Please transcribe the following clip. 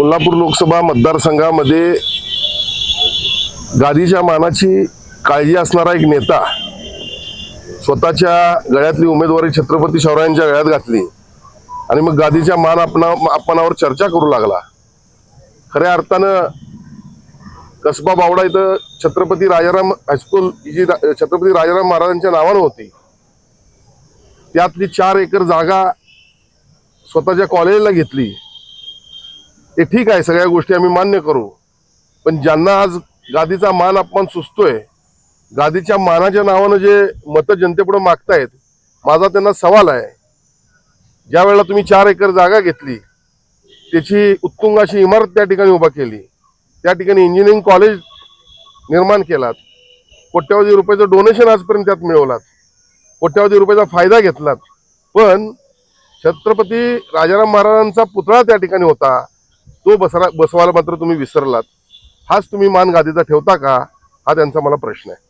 कोल्हापूर लोकसभा मतदारसंघामध्ये गादीच्या मानाची काळजी असणारा एक नेता स्वतःच्या गळ्यातली उमेदवारी छत्रपती शिवरायांच्या गळ्यात घातली आणि मग गादीच्या मान आपणा अपमानावर चर्चा करू लागला. खऱ्या अर्थानं कसबा बावडा इथं छत्रपती राजाराम हायस्कूल जी छत्रपती राजाराम महाराजांच्या नावानं होती. त्यातली चार एकर जागा स्वतःच्या कॉलेजला घेतली. ते ठीक आहे सगळ्या गोष्टी आम्ही मान्य करू. पण ज्यांना आज गादीचा मान अपमान सुचतोय गादीच्या मानाच्या नावानं जे मतं जनतेपुढे मागतायत माझा त्यांना सवाल आहे. ज्या वेळेला तुम्ही चार एकर जागा घेतली त्याची उत्तुंग अशी इमारत त्या ठिकाणी उभा केली त्या ठिकाणी इंजिनिअरिंग कॉलेज निर्माण केलात कोट्यावधी रुपयाचं डोनेशन आजपर्यंत त्यात मिळवलात कोट्यावधी रुपयाचा फायदा घेतलात. पण छत्रपती राजाराम महाराजांचा पुतळा त्या ठिकाणी होता तो बसरा बसवायला मात्र तुम्ही विसरलात. हाच तुम्ही मान गादीचा ठेवता का? हा त्यांचा मला प्रश्न आहे.